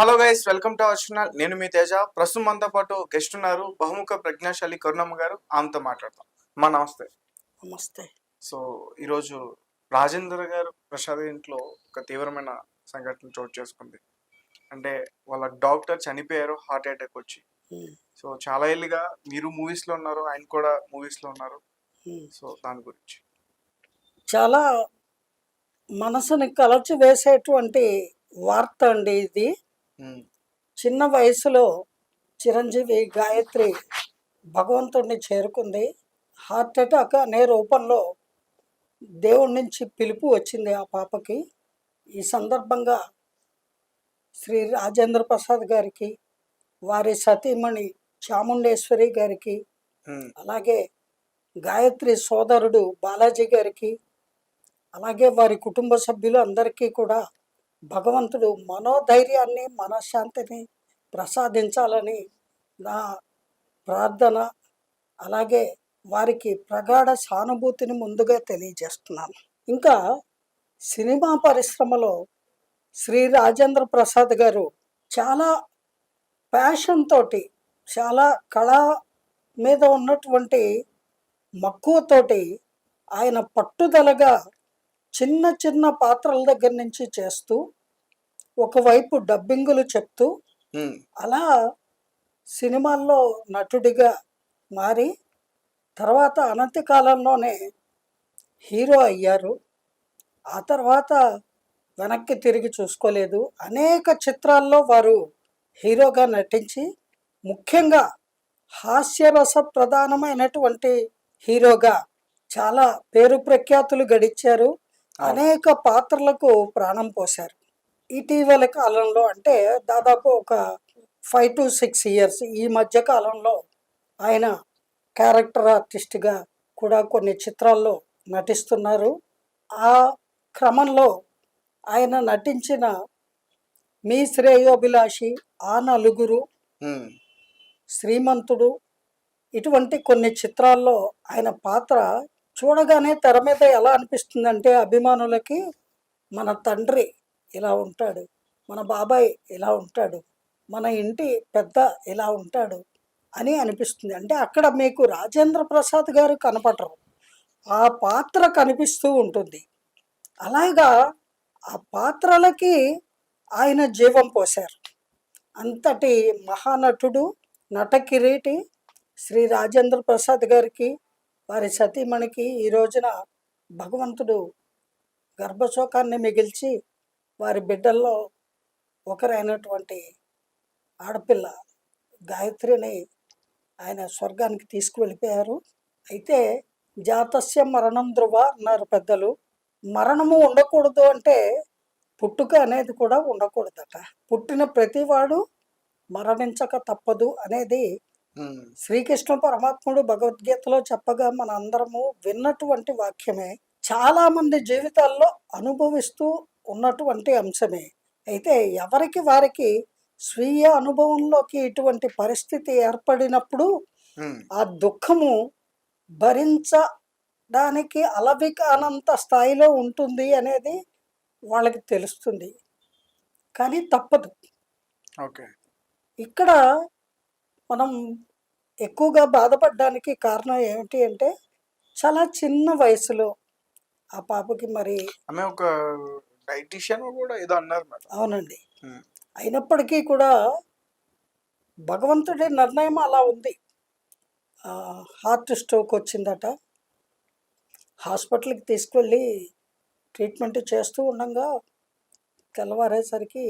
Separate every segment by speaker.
Speaker 1: Hello guys welcome to our channel. నేను మీ తేజ. ప్రస్తుతం మనతో పాటు గెస్ట్ ఉన్నారు బహుముఖ ప్రజ్ఞాశాలి కరుణమ్మ గారు ఆమెతో మాట్లాడతాం మా నమస్తే.
Speaker 2: నమస్తే.
Speaker 1: సో ఈరోజు రాజేంద్ర గారు ప్రసాద్ ఇంట్లో ఒక తీవ్రమైన సంఘటన చోటు చేసుకుంది. అంటే వాళ్ళ డాక్టర్ చనిపోయారు హార్ట్ అటాక్ వచ్చి. సో చాలా ఏళ్ళుగా మీరు మూవీస్లో ఉన్నారు ఆయన కూడా మూవీస్లో ఉన్నారు. సో దాని గురించి.
Speaker 2: చాలా మనసుని కలచి వేసేటువంటి వార్త అండి ఇది. చిన్న వయసులో చిరంజీవి గాయత్రి భగవంతుడిని చేరుకుంది. హార్ట్ అటాక్ అనే రూపంలో దేవుడి నుంచి పిలుపు వచ్చింది ఆ పాపకి. ఈ సందర్భంగా శ్రీ రాజేంద్ర ప్రసాద్ గారికి వారి సతీమణి చాముండేశ్వరి గారికి అలాగే గాయత్రి సోదరుడు బాలాజీ గారికి అలాగే వారి కుటుంబ సభ్యులు అందరికీ కూడా భగవంతుడు మనోధైర్యాన్ని మనశ్శాంతిని ప్రసాదించాలని నా ప్రార్థన. అలాగే వారికి ప్రగాఢ సానుభూతిని ముందుగా తెలియజేస్తున్నాను. ఇంకా సినిమా పరిశ్రమలో శ్రీ రాజేంద్ర ప్రసాద్ గారు చాలా ప్యాషన్ తోటి చాలా కళ మీద ఉన్నటువంటి మక్కువతోటి ఆయన పట్టుదలగా చిన్న చిన్న పాత్రల దగ్గర నుంచి చేస్తూ ఒకవైపు డబ్బింగులు చెప్తూ అలా సినిమాల్లో నటుడిగా మారి తర్వాత అనతి కాలంలోనే హీరో అయ్యారు. ఆ తర్వాత వెనక్కి తిరిగి చూసుకోలేదు. అనేక చిత్రాల్లో వారు హీరోగా నటించి ముఖ్యంగా హాస్యరస ప్రధానమైనటువంటి హీరోగా చాలా పేరు ప్రఖ్యాతులు గడిచారు. అనేక పాత్రలకు ప్రాణం పోశారు. ఇటీవల కాలంలో అంటే దాదాపు ఒక ఫైవ్ టు సిక్స్ ఇయర్స్ ఈ మధ్య కాలంలో ఆయన క్యారెక్టర్ ఆర్టిస్ట్గా కూడా కొన్ని చిత్రాల్లో నటిస్తున్నారు. ఆ క్రమంలో ఆయన నటించిన మీ శ్రేయోభిలాషి ఆ నలుగురు శ్రీమంతుడు. ఇటువంటి కొన్ని చిత్రాల్లో ఆయన పాత్ర చూడగానే తెర మీద ఎలా అనిపిస్తుందంటే అభిమానులకి మన తండ్రి ఇలా ఉంటాడు. మన బాబాయ్ ఇలా ఉంటాడు. మన ఇంటి పెద్ద ఇలా ఉంటాడు అని అనిపిస్తుంది. అంటే అక్కడ మీకు రాజేంద్ర ప్రసాద్ గారు కనపడరు. ఆ పాత్ర కనిపిస్తూ ఉంటుంది. అలాగా ఆ పాత్రలకి ఆయన జీవం పోశారు. అంతటి మహానటుడు నటకిరీటి శ్రీ రాజేంద్ర ప్రసాద్ గారికి వారి సతీమణికి ఈ రోజున భగవంతుడు గర్భశోకాన్ని మిగిల్చి వారి బిడ్డల్లో ఒకరైనటువంటి ఆడపిల్ల గాయత్రిని ఆయన స్వర్గానికి తీసుకువెళ్ళిపోయారు. అయితే జాతస్య మరణం ధ్రువ అన్నారు పెద్దలు. మరణము ఉండకూడదు అంటే పుట్టుక అనేది కూడా ఉండకూడదట. పుట్టిన ప్రతివాడు మరణించక తప్పదు అనేది శ్రీకృష్ణ పరమాత్ముడు భగవద్గీతలో చెప్పగా మన అందరము విన్నటువంటి వాక్యమే. చాలా మంది జీవితాల్లో అనుభవిస్తూ ఉన్నటువంటి అంశమే. అయితే ఎవరికి వారికి స్వీయ అనుభవంలోకి ఇటువంటి పరిస్థితి ఏర్పడినప్పుడు ఆ దుఃఖము భరించడానికి అలవికానంత స్థాయిలో ఉంటుంది అనేది వాళ్ళకి తెలుస్తుంది. కానీ తప్పదు.
Speaker 1: ఓకే.
Speaker 2: ఇక్కడ మనం ఎక్కువగా బాధపడడానికి కారణం ఏమిటి అంటే చాలా చిన్న వయసులో ఆ పాపకి మరి
Speaker 1: ఆమె ఒక డైటీషియన్ కూడా ఏదో అన్నారు మేడం.
Speaker 2: అవునండి. అయినప్పటికీ కూడా భగవంతుడి నిర్ణయం అలా ఉంది. హార్ట్ స్ట్రోక్ వచ్చిందట. హాస్పిటల్కి తీసుకువెళ్ళి ట్రీట్మెంట్ చేస్తూ ఉండగా తెల్లవారేసరికి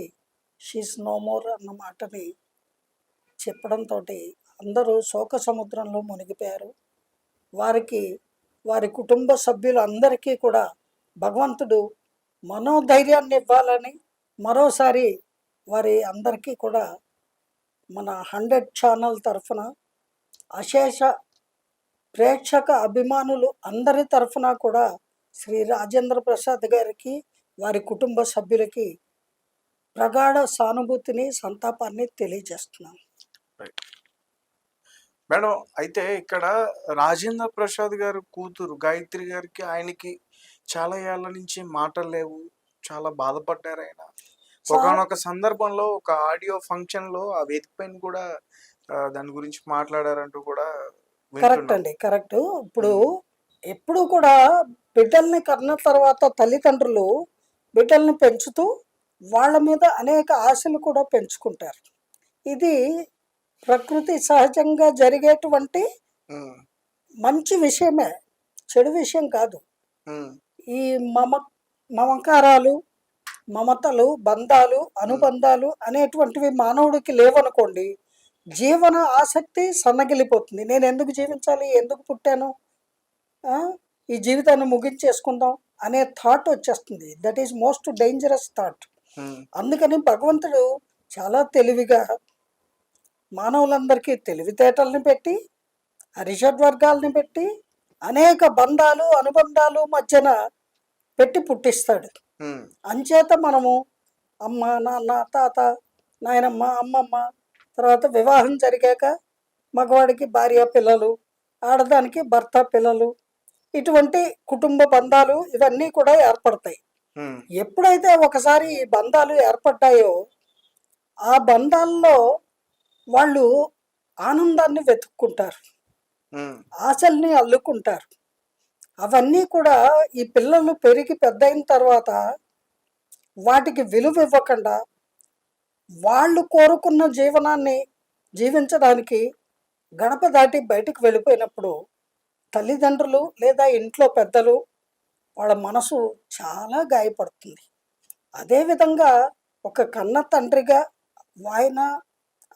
Speaker 2: షీస్ నో మోర్ అన్న మాటని చెప్పడంతో అందరూ శోక సముద్రంలో మునిగిపోయారు. వారికి వారి కుటుంబ సభ్యులందరికీ కూడా భగవంతుడు మనోధైర్యాన్ని ఇవ్వాలని మరోసారి వారి అందరికీ కూడా మన హండ్రెడ్ ఛానల్ తరఫున అశేష ప్రేక్షక అభిమానులు అందరి తరఫున కూడా శ్రీ రాజేంద్ర ప్రసాద్ గారికి వారి కుటుంబ సభ్యులకి ప్రగాఢ సానుభూతిని సంతాపాన్ని తెలియజేస్తున్నాం.
Speaker 1: మేడం అయితే ఇక్కడ రాజేంద్ర ప్రసాద్ గారు కూతురు గాయత్రి గారికి ఆయనకి చాలా ఏళ్ళ నుంచి మాటలు లేవు. చాలా బాధపడ్డారు ఆయన. ఒకనొక సందర్భంలో ఒక ఆడియో ఫంక్షన్లో ఆ వేదిక పైన కూడా దాని గురించి మాట్లాడారంటూ కూడా
Speaker 2: కరెక్ట్. అండి. కరెక్ట్. ఇప్పుడు ఎప్పుడు కూడా బిడ్డల్ని కన్న తర్వాత తల్లిదండ్రులు బిడ్డల్ని పెంచుతూ వాళ్ళ మీద అనేక ఆశలు కూడా పెంచుకుంటారు. ఇది ప్రకృతి సహజంగా జరిగేటువంటి మంచి విషయమే. చెడు విషయం కాదు. ఈ మమ మమకారాలు మమతలు బంధాలు అనుబంధాలు అనేటువంటివి మానవుడికి లేవనుకోండి జీవన ఆసక్తి సన్నగిలిపోతుంది. నేను ఎందుకు జీవించాలి? ఎందుకు పుట్టాను? ఈ జీవితాన్ని ముగించేసుకుందాం అనే థాట్ వచ్చేస్తుంది. That is most dangerous thought. అందుకని భగవంతుడు చాలా తెలివిగా మానవులందరికీ తెలివితేటల్ని పెట్టి అరిషడ్ వర్గాల్ని పెట్టి అనేక బంధాలు అనుబంధాలు మధ్యన పెట్టి పుట్టిస్తాడు. అంచేత మనము అమ్మ నాన్న తాత నాయనమ్మ అమ్మమ్మ తర్వాత వివాహం జరిగాక మగవాడికి భార్య పిల్లలు ఆడదానికి భర్త పిల్లలు ఇటువంటి కుటుంబ బంధాలు ఇవన్నీ కూడా ఏర్పడతాయి. ఎప్పుడైతే ఒకసారి ఈ బంధాలు ఏర్పడ్డాయో ఆ బంధాల్లో వాళ్ళు ఆనందాన్ని వెతుక్కుంటారు. ఆశల్ని అల్లుకుంటారు. అవన్నీ కూడా ఈ పిల్లలు పెరిగి పెద్దయిన తర్వాత వాటికి విలువ ఇవ్వకుండా వాళ్ళు కోరుకున్న జీవనాన్ని జీవించడానికి గడప దాటి బయటకు వెళ్ళిపోయినప్పుడు తల్లిదండ్రులు లేదా ఇంట్లో పెద్దలు వాళ్ళ మనసు చాలా గాయపడుతుంది. అదేవిధంగా ఒక కన్న తండ్రిగా ఆయన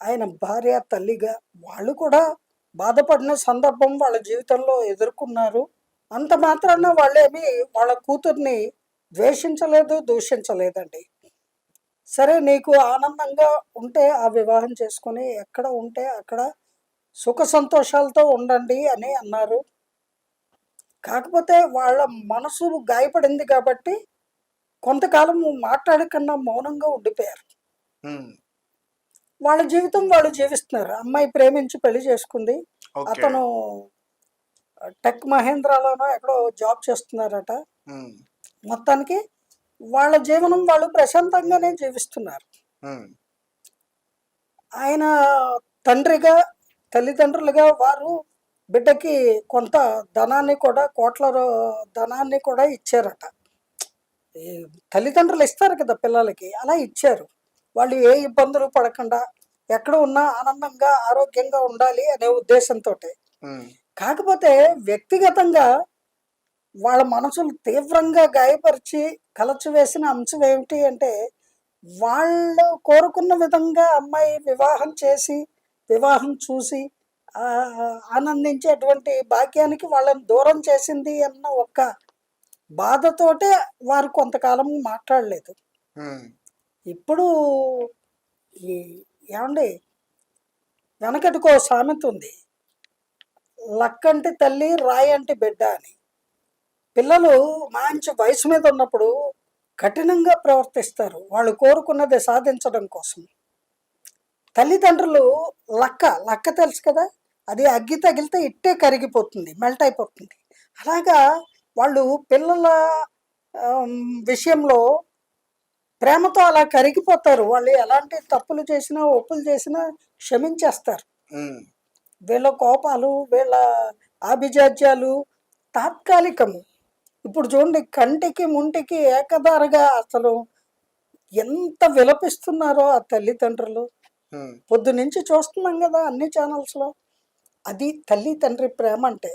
Speaker 2: ఆయన భార్య తల్లిగా వాళ్ళు కూడా బాధపడిన సందర్భం వాళ్ళ జీవితంలో ఎదుర్కొన్నారు. అంత మాత్రాన వాళ్ళేమి వాళ్ళ కూతుర్ని ద్వేషించలేదు దూషించలేదండి. సరే నీకు ఆనందంగా ఉంటే ఆ వివాహం చేసుకొని ఎక్కడ ఉంటే అక్కడ సుఖ సంతోషాలతో ఉండండి అని అన్నారు. కాకపోతే వాళ్ళ మనసు గాయపడింది కాబట్టి కొంతకాలం మాట్లాడకుండా మౌనంగా ఉండిపోయారు. వాళ్ళ జీవితం వాళ్ళు జీవిస్తున్నారు. అమ్మాయి ప్రేమించి పెళ్ళి చేసుకుంది. అతను టెక్ మహేంద్రలోనో ఎక్కడో జాబ్ చేస్తున్నారట. మొత్తానికి వాళ్ళ జీవనం వాళ్ళు ప్రశాంతంగానే జీవిస్తున్నారు. ఆయన తండ్రిగా తల్లిదండ్రులుగా వారు బిడ్డకి కొంత ధనాన్ని కూడా కోట్ల ధనాన్ని కూడా ఇచ్చారట. తల్లిదండ్రులు ఇస్తారు కదా పిల్లలకి అలా ఇచ్చారు. వాళ్ళు ఏ ఇబ్బందులు పడకుండా ఎక్కడ ఉన్నా ఆనందంగా ఆరోగ్యంగా ఉండాలి అనే ఉద్దేశంతో కాకపోతే వ్యక్తిగతంగా వాళ్ళ మనసులు తీవ్రంగా గాయపరిచి కలచివేసిన అంశం ఏమిటి అంటే వాళ్ళు కోరుకున్న విధంగా అమ్మాయి వివాహం చేసి వివాహం చూసి ఆనందించేటువంటి భాగ్యానికి వాళ్ళని దూరం చేసింది అన్న ఒక్క బాధతోటే వారు కొంతకాలం మాట్లాడలేదు. ఇప్పుడు ఈ ఏమండి వెనకటికో సామెత ఉంది. లక్కంటి తల్లి రాయి అంటే బిడ్డ అని. పిల్లలు మంచి వయసు మీద ఉన్నప్పుడు కఠినంగా ప్రవర్తిస్తారు. వాళ్ళు కోరుకున్నది సాధించడం కోసం. తల్లిదండ్రులు లక్క లక్క తెలుసు కదా అది అగ్గి తగిలితే ఇట్టే కరిగిపోతుంది మెల్ట్ అయిపోతుంది. అలాగా వాళ్ళు పిల్లల విషయంలో ప్రేమతో అలా కరిగిపోతారు. వాళ్ళు ఎలాంటి తప్పులు చేసినా ఒప్పులు చేసినా క్షమించేస్తారు. వీళ్ళ కోపాలు వీళ్ళ ఆభిజాత్యాలు తాత్కాలికము. ఇప్పుడు చూడండి కంటికి ముంటికి ఏకదారగా అసలు ఎంత విలపిస్తున్నారో ఆ తల్లిదండ్రులు. పొద్దు నుంచి చూస్తున్నాం కదా అన్ని ఛానల్స్లో అది తల్లి తండ్రి ప్రేమ అంటే